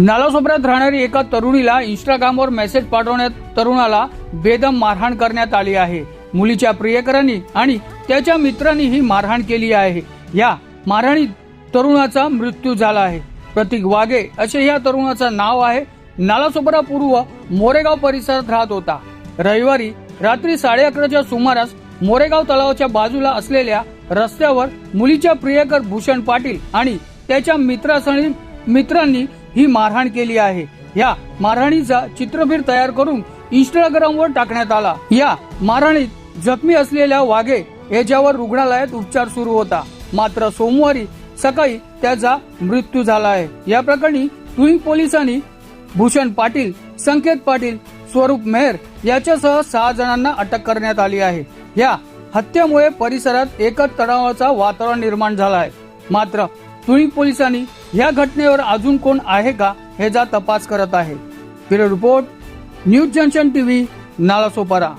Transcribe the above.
नालासोपऱ्यात राहणारी एका तरुणीला इंस्टाग्रामवर मेसेज पाठवण्यात तरुणाला बेदम मारहाण करण्यात आली आहे. मुलीच्या प्रियकरांनी आणि त्याच्या मित्रांनी ही मारहाण केली आहे. या मारहाणीत तरुणाचा मृत्यू झाला आहे. प्रतीक वाघे असे या तरुणाचं नाव आहे. नालासोपरा पूर्व मोरेगाव परिसरात राहत होता. रविवारी रात्री साडे अकराच्या सुमारास मोरेगाव तलावाच्या बाजूला असलेल्या रस्त्यावर मुलीच्या प्रियकर भूषण पाटील आणि त्याच्या मित्रासह मित्रांनी ही मारहाण केली आहे. या मारहाणीचा चित्रफित तयार करून इंस्टाग्रामवर टाकण्यात आला. या मारहाणीत जखमी असलेल्या वाघे याच्यावर रुग्णालयात उपचार सुरू होता. मात्र सोमवारी सकाळी त्याचा मृत्यू झाला आहे. या प्रकरणी तुई पोलिसांनी भूषण पाटील संकेत पाटील स्वरूप मेहर याच्यासह सहा जणांना अटक करण्यात आली आहे. या हत्येमुळे परिसरात एकच तणावाचा वातावरण निर्माण झाला आहे. मात्र तुळी पोलिसांनी या घटनेवर अजून कोण आहे का ह्याचा तपास करत आहे. Bureau report news junction TV Nalasopara.